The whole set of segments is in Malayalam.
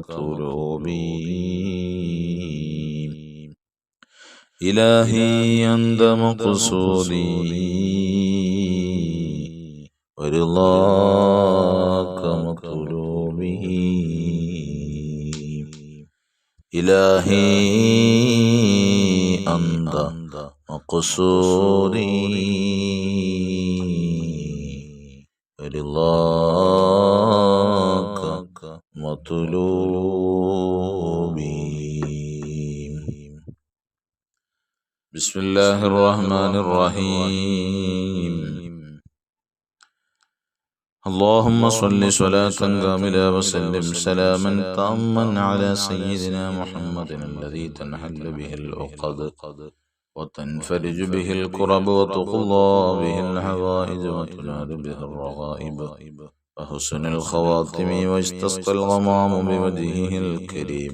مطلوبي إلهي أنت مقصودي ورضاك مطلوبي إلهي أنت مقصودي رضاك مطلوبي بسم الله الرحمن الرحيم. اللهم صل صلاة كاملة وسلم سلاما تاما على سيدنا محمد الذي تنحل به العقد وتنفرج به الكرب وتقضى به الحوائج وتنال به الرغائب وحسن الخواتم واستسقى الغمام بوجهه الكريم.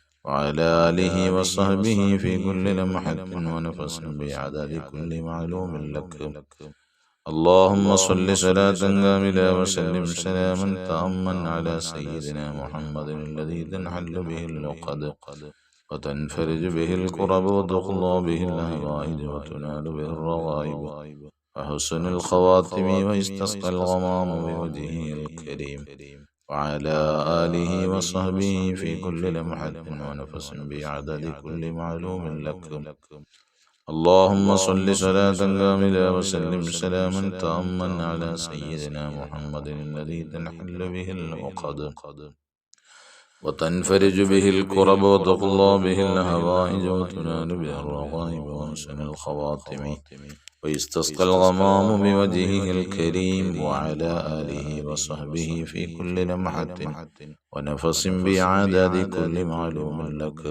وعلى آله وصحبه في كل لمحة ونفس بعدد كل معلوم لك اللهم صل صلاة كاملة وسلم سلاما تاما على سيدنا محمد الذي تنحل به العقد وتنفرج به الكرب وتقضى به الهوائج وتنال به الرغائب وحسن الخواتم ويستسقى الغمام بوجهه الكريم وعلى آله وصحبه في كل لمحة ونفس بعدد كل معلوم لك. اللهم صل صلاة كاملة وسلم سلاما تاما على سيدنا محمد الذي تنحل به العقد وتنفرج به الكرب وتقضى به الهوائج وتنال به الرغائب وحسن الخواتم. ويستسقى الغمام بوجهه الكريم وعلى آله وصحبه في كل لمحة. ونفس بعدد كل معلوم لك.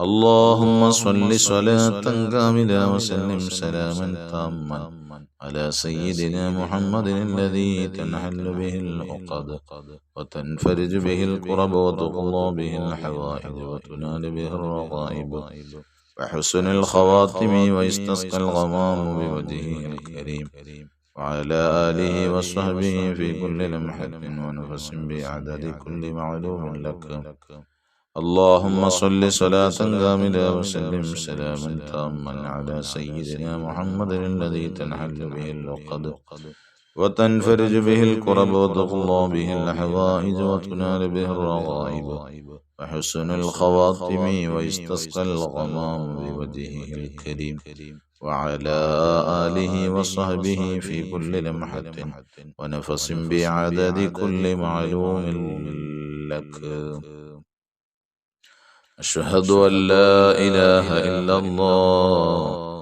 اللهم صل صلاة كاملة وسلم سلاما تاما على سيدنا محمد الذي تنحل به العقد وتنفرج به الكرب وتقضى به الحوائج وتنال به الرغائب. وحسن الخواتم ويستسقى الغمام بوجهه الكريم وعلى آله وصحبه في كل لمحة ونفس بعدد كل معلوم لك اللهم صل صلاة كاملة وسلم سلاما تاما على سيدنا محمد الذي تنحل به اللقد وتنفرج به الكرب وتقضى به الحوائج وتنال به الرغائب. وحسن الخواتم ويستسقى الغمام بوجهه الكريم. وعلى آله وصحبه في كل لمحة. ونفس بعدد كل معلوم لك. أشهد أن لا إله إلا الله.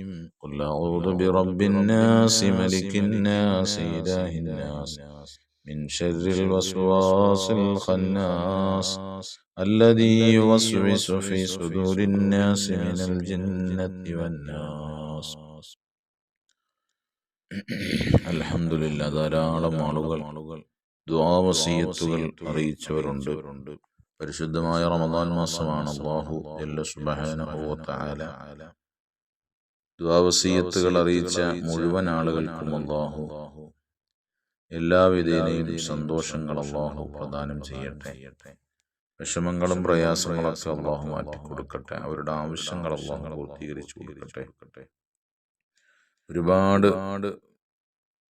قل أعوذ برب الناس ملك الناس إله الناس من شر الوسواس الخناس الذي يوسوس في صدور الناس من الجنة والناس الحمد لله ധാരാളം ആളുകൾ ദ്വാവസീയത്തുകൾ അറിയിച്ചവരുണ്ട് പരിശുദ്ധമായ റമദാൻ മാസമാണ് അള്ളാഹു ജല്ല സുബ്ഹാനഹു വ തആല ദ്വാവസീയത്തുകൾ അറിയിച്ച മുഴുവൻ ആളുകൾക്കും അള്ളാഹു എല്ലാവിധേനയും സന്തോഷങ്ങൾ അള്ളാഹു പ്രദാനം ചെയ്യട്ടെ. വിഷമങ്ങളും പ്രയാസങ്ങളൊക്കെ അള്ളാഹു മാറ്റി കൊടുക്കട്ടെ. അവരുടെ ആവശ്യങ്ങൾ അള്ളാഹു പൂർത്തീകരിച്ചു കൊടുക്കട്ടെ. ഒരുപാട്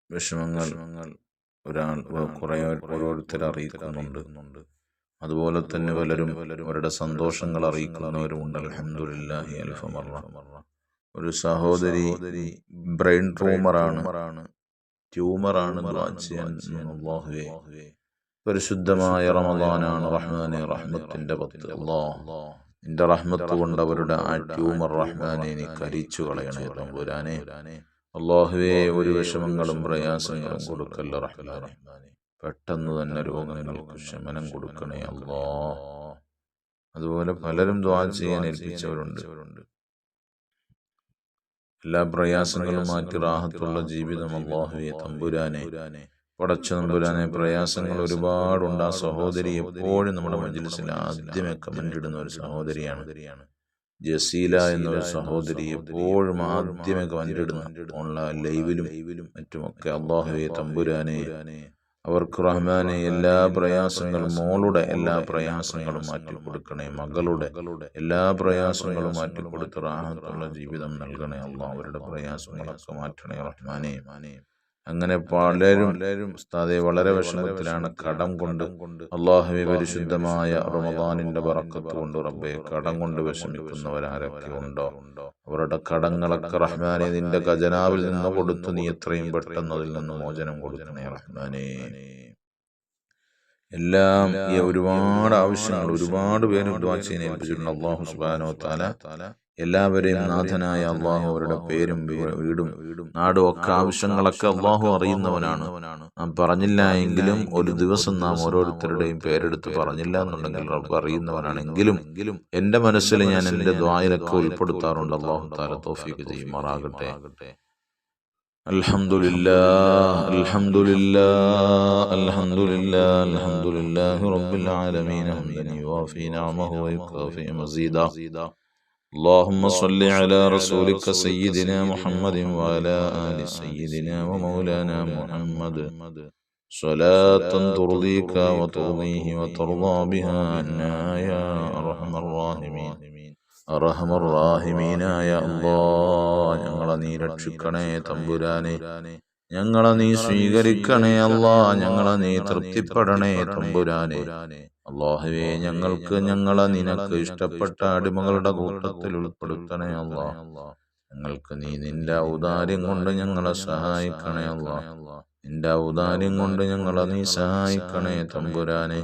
വിഷമങ്ങൾ ഒരാൾ കുറെ ഓരോരുത്തർ അറിയിക്കുന്നുണ്ട് അതുപോലെ തന്നെ പലരും അവരുടെ സന്തോഷങ്ങൾ അറിയിക്കുന്നവരുമുണ്ട്. അലഹമുല്ലാഹി അൽഫമറ. ഒരു സഹോദരി ബ്രെയിൻ ട്യൂമറാണ്. ട്യൂമറാണ്. അള്ളാഹുവേ പരിശുദ്ധമായ റമദാനാണ് റഹ്മാനെ റഹ്മത്തിന്റെ പത്ത്. നിന്റെ റഹ്മത്ത് കൊണ്ട് അവരുടെ ആ ട്യൂമർ റഹ്മാനെ നീ കരിച്ചു കളയണേ തമ്പുരാനെ. അള്ളാഹുവേ ഒരു വിഷമങ്ങളും പ്രയാസങ്ങളും കൊടുക്കല്ല റഹ്മാനെ. പെട്ടെന്ന് തന്നെ രോഗങ്ങൾക്ക് ശമനം കൊടുക്കണേ അള്ളാ അതുപോലെ പലരും ദ്വാ ചെയ്യാൻ ഏൽപ്പിച്ചവരുണ്ട്. എല്ലാ പ്രയാസങ്ങളും മാറ്റി റാഹത്തുള്ള ജീവിതം അള്ളാഹുവെ തമ്പുരാനെ പടച്ച തമ്പുരാനെ പ്രയാസങ്ങൾ ഒരുപാടുണ്ട് ആ സഹോദരി എപ്പോഴും നമ്മുടെ മജ്ലിസിൽ ആദ്യമേ കമന്റ് ഇടുന്ന ഒരു സഹോദരിയാണ്. ജസീല എന്നൊരു സഹോദരി എപ്പോഴും ആദ്യമേ കമന്റ് ഇടുന്ന ഓൺലൈൻ ലൈവിലും മറ്റുമൊക്കെ. അള്ളാഹുവെ തമ്പുരാനെ. അവർക്ക് റഹ്മാനെ എല്ലാ പ്രയാസങ്ങളും മോളുടെ എല്ലാ പ്രയാസങ്ങളും മാറ്റി കൊടുക്കണേ മകളുടെ എല്ലാ പ്രയാസങ്ങളും മാറ്റി കൊടുത്ത് റാഹത്തുള്ള ജീവിതം നൽകണേ. അള്ളാഹ് അവരുടെ പ്രയാസങ്ങളൊക്കെ മാറ്റണേ റഹ്മാനെ. അങ്ങനെ പലരും ഉസ്താദെ വളരെ വിഷമത്തിലാണ് കടം കൊണ്ട് അള്ളാഹുവെ പരിശുദ്ധമായ റമദാനിന്റെ പറക്കത്ത് കൊണ്ട് റബ്ബെ കടം കൊണ്ട് വിഷമിക്കുന്നവരാരൊക്കെ ഉണ്ടോ? അവരുടെ കടങ്ങളൊക്കെ റഹ്മാനെ നിന്റെ ഖജനാവിൽ നിന്ന് കൊടുത്തു നീ എത്രയും പെട്ടെന്ന് അതിൽ നിന്ന് മോചനം കൊടുക്കണേ റഹ്മാനെ. എല്ലാം ഈ ഒരുപാട് ആവശ്യങ്ങൾ ഒരുപാട് പേര് ഏൽപ്പിച്ചിട്ടുണ്ട്. അള്ളാഹു സുബാനോ താല എല്ലാവരെയും നാഥനായ അള്ളാഹു അവരുടെ പേരും വീടും നാടും ഒക്കെ ആവശ്യങ്ങളൊക്കെ അള്ളാഹു അറിയുന്നവനാണ് നാം പറഞ്ഞില്ല എങ്കിലും ഒരു ദിവസം നാം ഓരോരുത്തരുടെയും പേരെടുത്ത് പറഞ്ഞില്ല എന്നുണ്ടെങ്കിൽ റബ്ബ് അറിയുന്നവനാണെങ്കിലും എന്റെ മനസ്സിൽ ഞാൻ എന്റെ ദ്വായിലൊക്കെ ഉൾപ്പെടുത്താറുണ്ട് അള്ളാഹു താല തോഫിക്ക് ചെയ്യുമാറാകട്ടെ الحمد لله الحمد لله الحمد لله الحمد لله رب العالمين حمدا يوافي نعمه ويكافئ مزيدا اللهم صل على رسولك سيدنا محمد وعلى آل سيدنا ومولانا محمد صلاة ترضيك وترضيه وترضى بها عنا يا أرحم الراحمين അറഹമറാഹിമീനായ അള്ളാ ഞങ്ങളെ നീ രക്ഷിക്കണേ തമ്പുരാനെ ഞങ്ങളെ നീ സ്വീകരിക്കണേ അല്ലാ ഞങ്ങളെ നീ തൃപ്തിപ്പെടണേ തമ്പുരാനെ അള്ളാഹുവേ ഞങ്ങൾക്ക് ഞങ്ങളെ നിനക്ക് ഇഷ്ടപ്പെട്ട അടിമകളുടെ കൂട്ടത്തിൽ ഉൾപ്പെടുത്തണേ അല്ലാ ഞങ്ങൾക്ക് നീ നിന്റെ ഔദാര്യം കൊണ്ട് ഞങ്ങളെ സഹായിക്കണേ അല്ലാ നിന്റെ ഔദാര്യം കൊണ്ട് ഞങ്ങളെ നീ സഹായിക്കണേ തമ്പുരാനെ.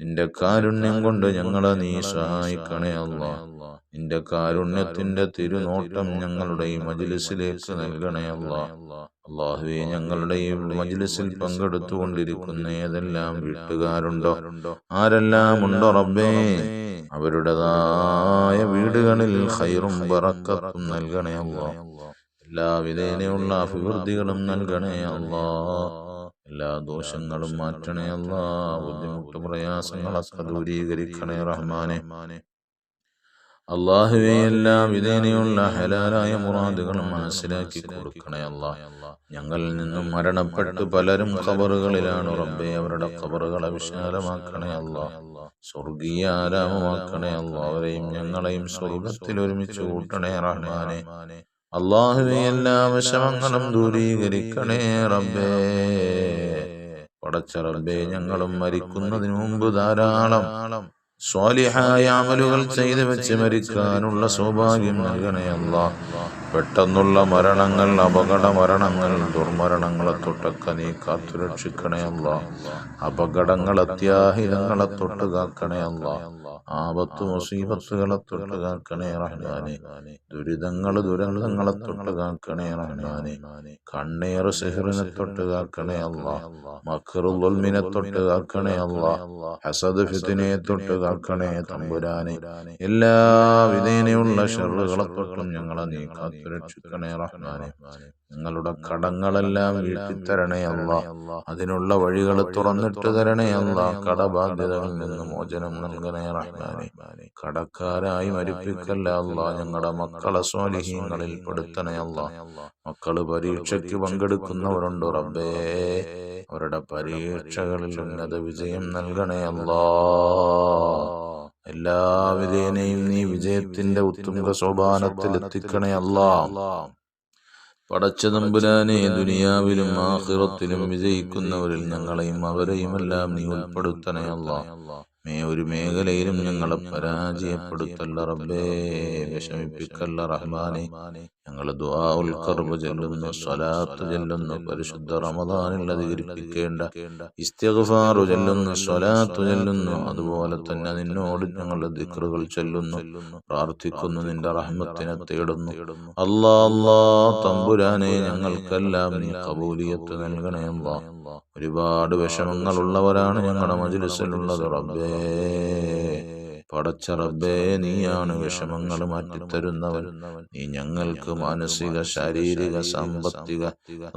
നിന്റെ കാരുണ്യം കൊണ്ട് ഞങ്ങളെ നീ സഹായിക്കണേ അല്ല നിന്റെ കാരുണ്യത്തിന്റെ തിരുനോട്ടം ഞങ്ങളുടെ ഈ മജിലിസിലേക്ക് നൽകണേ അല്ല അള്ളാഹുവെ ഞങ്ങളുടെ ഈ മജിലിസിൽ പങ്കെടുത്തുകൊണ്ടിരിക്കുന്ന ഏതെല്ലാം വീട്ടുകാരുണ്ടോ? ആരെല്ലാം ഉണ്ടോ റബ്ബേ? അവരുടേതായ വീടുകളിൽ ഹൈറും ബറക്കത്തും നൽകണേ അല്ലാ എല്ലാവിധേനയുള്ള അഭിവൃദ്ധികളും നൽകണേ അല്ലാ. എല്ലാ ദോഷങ്ങളും മാറ്റണേ അല്ലാ. ബുദ്ധിമുട്ട് പ്രയാസങ്ങളൊക്കെ ദൂരീകരിക്കണേ റഹ്മാനെ. അള്ളാഹുവെ എല്ലാ വിധേനയുള്ള ഹലാലായ മുറാദുകളും മനസ്സിലാക്കി കൊടുക്കണേ അല്ല. ഞങ്ങളിൽ നിന്നും മരണപ്പെട്ട് പലരും ഖബറുകളിലാണ്. റബ്ബെ അവരുടെ ഖബറുകളെ വിശാലമാക്കണേ അല്ല. സ്വർഗീയ ആരാമമാക്കണേ അല്ല. അവരെയും ഞങ്ങളെയും സ്വർഗത്തിൽ ഒരുമിച്ച് കൂട്ടണേ റഹ്മാനെ. അള്ളാഹുവെ എല്ലാ വിഷമങ്ങളും ദൂരീകരിക്കണേ റബ്ബേ. പടച്ച റബ്ബേ ഞങ്ങളും മരിക്കുന്നതിന് മുമ്പ് ധാരാളം സ്വാലിഹായ അമലുകൾ ചെയ്തു വെച്ച് മരിക്കാനുള്ള സൗഭാഗ്യം നൽകണേ അല്ല പെട്ടെന്നുള്ള മരണങ്ങൾ അപകട മരണങ്ങൾ ദുർമരണങ്ങളെ തൊട്ടൊക്കെ നീ കാത്തുരക്ഷിക്കണേ അല്ല. അപകടങ്ങൾ അത്യാഹിതങ്ങളെ തൊട്ട് കാക്കണേ അല്ല. ആപത്ത് മുസീബത്തുകളെ തൊട്ട് കാക്കണേ റഹ്മാനെ. ദുരിതങ്ങൾ ദുരന്തങ്ങളെ തൊട്ട് കാക്കണേ റഹ്മാനെ. കണ്ണീർ സിഹറിനെ തൊട്ട് കാക്കണേ അല്ല. മക്കറുൽമിനെ തൊട്ട് കാക്കണേ അല്ല. ഹസദ് ഫിത്തിനെ തൊട്ട് കാക്കണേ തമ്പുരാനെ. എല്ലാ വിധേനയുള്ള ഷെറുകളെ തൊട്ടും ഞങ്ങളെ നീ കാത്തുരക്ഷിക്കണേ റഹ്മാനെ. നിങ്ങളുടെ കടങ്ങളെല്ലാം വീട്ടിത്തരണേ അല്ല അതിനുള്ള വഴികൾ തുറന്നിട്ട് തരണേ അല്ല കടബാധ്യതകളിൽ നിന്ന് മോചനം നൽകണേ റഹ്മാനെ. കടക്കാരായി മരിപ്പിക്കല്ല അല്ല ഞങ്ങളുടെ മക്കളെ സ്വാലിഹീങ്ങളിൽ പെടുത്തണേ അല്ല മക്കൾ പരീക്ഷയ്ക്ക് പങ്കെടുക്കുന്നവരുണ്ട് റബ്ബേ. അവരുടെ പരീക്ഷകളിൽ ഉന്നത വിജയം നൽകണേ അല്ലാ എല്ലാ വിധേനയും നീ വിജയത്തിന്റെ ഉത്തുംഗ സോപാനത്തിൽ എത്തിക്കണേ അല്ലാ. പടച്ച തമ്പുരാനെ ദുനിയാവിലും ആഹിറത്തിലും വിജയിക്കുന്നവരിൽ ഞങ്ങളെയും അവരെയും എല്ലാം നീ ഉൾപ്പെടുത്തണേ അല്ലാ. ഒരു മേഖലയിലും ഞങ്ങളെ പരാജയപ്പെടുത്തല്ല റബ്ബേ. വിഷമിപ്പിക്കല്ല റഹ്മാനെ. ഞങ്ങൾ ദുആഉൽ ഉൽക്കർബ് ചെല്ലുന്നു സ്വലാത്ത് ചെല്ലുന്നു പരിശുദ്ധ റമദാനിൽ അധികരിപ്പിക്കേണ്ട. ഇസ്തിഗ്ഫാറു ചെല്ലുന്നു സ്വലാത്ത് ചെല്ലുന്നു. അതുപോലെ തന്നെ നിന്നോട് ഞങ്ങളുടെ ദിക്റുകൾ ചെല്ലുന്നു. പ്രാർത്ഥിക്കുന്നു നിന്റെ റഹ്മത്തിനെ തേടുന്നു. അല്ലാ അല്ലാ തമ്പുരാനെ ഞങ്ങൾക്കെല്ലാം നീ കബൂലിയത്ത് നൽകണേ അല്ലാ. ഒരുപാട് വിഷമങ്ങളുള്ളവരാണ് ഞങ്ങളുടെ മജിലിസിലുള്ളത് റബ്ബേ. പടച്ച റബ്ബേ നീയാണ് വിഷമങ്ങൾ മാറ്റിത്തരുന്നവൻ. നീ ഞങ്ങൾക്ക് മാനസിക ശാരീരിക സാമ്പത്തിക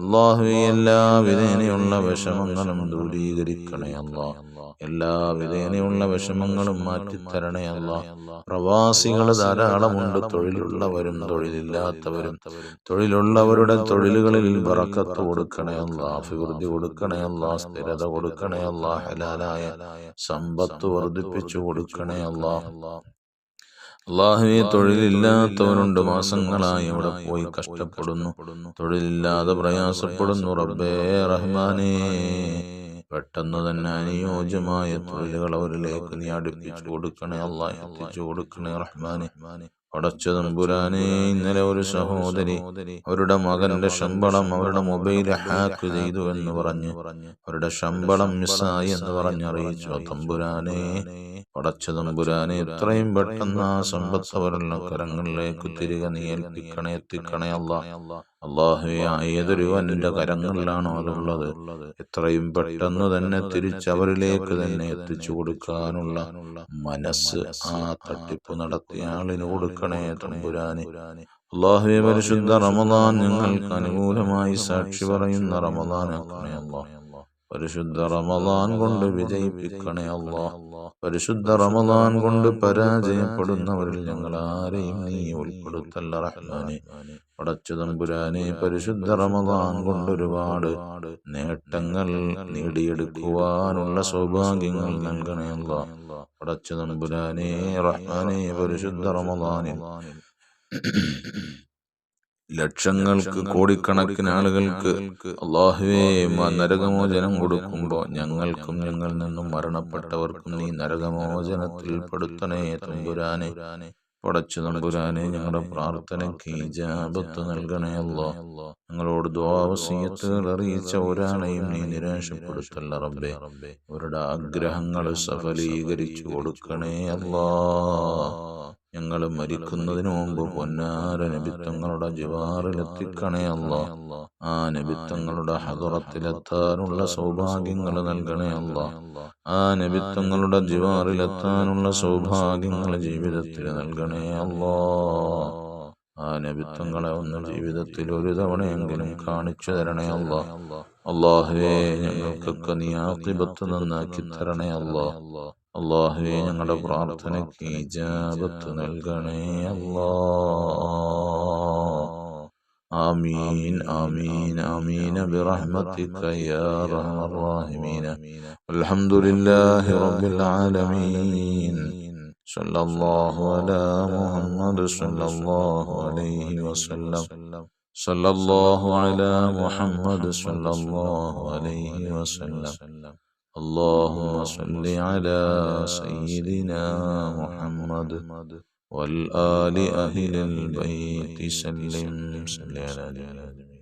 അള്ളാഹു എല്ലാ വിധേനയുള്ള വിഷമങ്ങളും ദൂരീകരിക്കണേ എല്ലാ വിധേനയുള്ള വിഷമങ്ങളും മാറ്റിത്തരണേ അല്ല. പ്രവാസികൾ ധാരാളമുണ്ട് തൊഴിലുള്ളവരും തൊഴിലില്ലാത്തവരും. തൊഴിലുള്ളവരുടെ തൊഴിലുകളിൽ ബറക്കത്ത് കൊടുക്കണേ അല്ല അഭിവൃദ്ധി കൊടുക്കണേ അല്ല സ്ഥിരത കൊടുക്കണേ അല്ല ഹലാലായ സമ്പത്ത് വർദ്ധിപ്പിച്ചു കൊടുക്കണേ അല്ല. അള്ളാഹുവെ തൊഴിലില്ലാത്തവരുണ്ട്. മാസങ്ങളായി അവിടെ പോയി കഷ്ടപ്പെടുന്നു. തൊഴിലില്ലാതെ പ്രയാസപ്പെടുന്നു. റബ്ബേ റഹ്മാനേ. പെട്ടെന്ന് തന്നെ അനുയോജ്യമായ തൊഴിലുകൾ അവരിലേക്ക് നീ അടുപ്പിച്ചു കൊടുക്കണേ. അള്ളാഹ് എത്തിച്ചു കൊടുക്കണേ. റഹ്മാനെ. പടച്ച തമ്പുരാനെ ഇന്നലെ ഒരു സഹോദരി അവരുടെ മകന്റെ ശമ്പളം അവരുടെ മൊബൈൽ ഹാക്ക് ചെയ്തു എന്ന് പറഞ്ഞു അവരുടെ ശമ്പളം മിസ്സായി എന്ന് പറഞ്ഞു അറിയിച്ചു. തമ്പുരാനെ പടച്ച തമ്പുരാനെ എത്രയും പെട്ടെന്ന് ആ സമ്പത്ത് അവരുടെ കരങ്ങളിലേക്ക് തിരികെ നീ ഏൽപ്പിക്കണേ എത്തിക്കണേ അല്ല. അള്ളാഹുവെ ഏതൊരുവന്റെ കരങ്ങളിലാണോ അതുള്ളത്? എത്രയും പെട്ടെന്ന് തന്നെ തിരിച്ചവരിലേക്ക് തന്നെ എത്തിച്ചു കൊടുക്കാനുള്ള മനസ്സ് ആ തട്ടിപ്പ് നടത്തിയ ആളിന് കൊടുക്കണേ തമ്പുരാനെ. അള്ളാഹുവെ പരിശുദ്ധ റമദാൻ ഞങ്ങൾക്ക് അനുകൂലമായി സാക്ഷി പറയുന്ന റമദാനാക്കണേ അള്ളാഹ് പരിശുദ്ധ റമദാൻ കൊണ്ട് വിജയിപ്പിക്കണേ അള്ളാ. പരിശുദ്ധ റമദാൻ കൊണ്ട് പരാജയപ്പെടുന്നവരിൽ ഞങ്ങൾ ആരെയും നീ ഉൾപ്പെടുത്തല്ല റഹ്മാനെ. പടച്ചു തമ്പുരാനെ പരിശുദ്ധ റമദാൻ കൊണ്ട് ഒരുപാട് നേട്ടങ്ങൾ നേടിയെടുക്കുവാനുള്ള സൗഭാഗ്യങ്ങൾ നൽകണേ അല്ല പടച്ചു തമ്പുരാനെ റഹ്മാനെ പരിശുദ്ധ റമദാനിൽ. ലക്ഷങ്ങൾക്ക് കോടിക്കണക്കിന് ആളുകൾക്ക് അള്ളാഹുവേ നരകമോചനം കൊടുക്കുമ്പോ ഞങ്ങൾക്കും ഞങ്ങളിൽ നിന്നും മരണപ്പെട്ടവർക്കും നീ നരകമോചനത്തിൽ പെടുത്തണേ തമ്പുരാനെ. പടച്ചു നടപുരാനെ ഞങ്ങളുടെ പ്രാർത്ഥനയ്ക്ക് ജാപത്ത് നൽകണേ അല്ലോ. ഞങ്ങളോട് ദ്വാവസീയത്തുകൾ അറിയിച്ച ഒരാളെയും നീ നിരാശപ്പെടുത്തല്ല റബ്ബേ. അവരുടെ ആഗ്രഹങ്ങൾ സഫലീകരിച്ചു കൊടുക്കണേ അല്ലാ. ഞങ്ങൾ മരിക്കുന്നതിന് മുമ്പ് പൊന്നാര നബിത്തങ്ങളുടെ ജിവാറിലെത്തിക്കണേ അല്ല ആ നബിത്തങ്ങളുടെ ഹകുറത്തിലെത്താനുള്ള സൗഭാഗ്യങ്ങൾ നൽകണേ അല്ല ആ നബിത്തങ്ങളുടെ ജിവാറിലെത്താനുള്ള സൗഭാഗ്യങ്ങൾ ജീവിതത്തിൽ നൽകണേ അല്ലോ ആ നബിത്തങ്ങളെ ഒന്ന് ജീവിതത്തിൽ ഒരു തവണയെങ്കിലും കാണിച്ചു തരണേ അല്ല അള്ളാഹുവേ ഞങ്ങൾക്കൊക്കെ നീ ആത്തിപത്ത് നന്നാക്കി തരണേ അല്ലോ അള്ളാഹുവെ ഞങ്ങളുടെ പ്രാർത്ഥനയ്ക്ക് ഇജാബത്ത് നൽകണേ അല്ലാ آمين آمين آمين برحمتك يا أرحم الراحمين الحمد لله رب العالمين صلى الله على محمد صلى الله عليه وسلم صلى الله على محمد صلى الله عليه وسلم اللهم صل على سيدنا محمد والآل أهل البيت. سلم صل على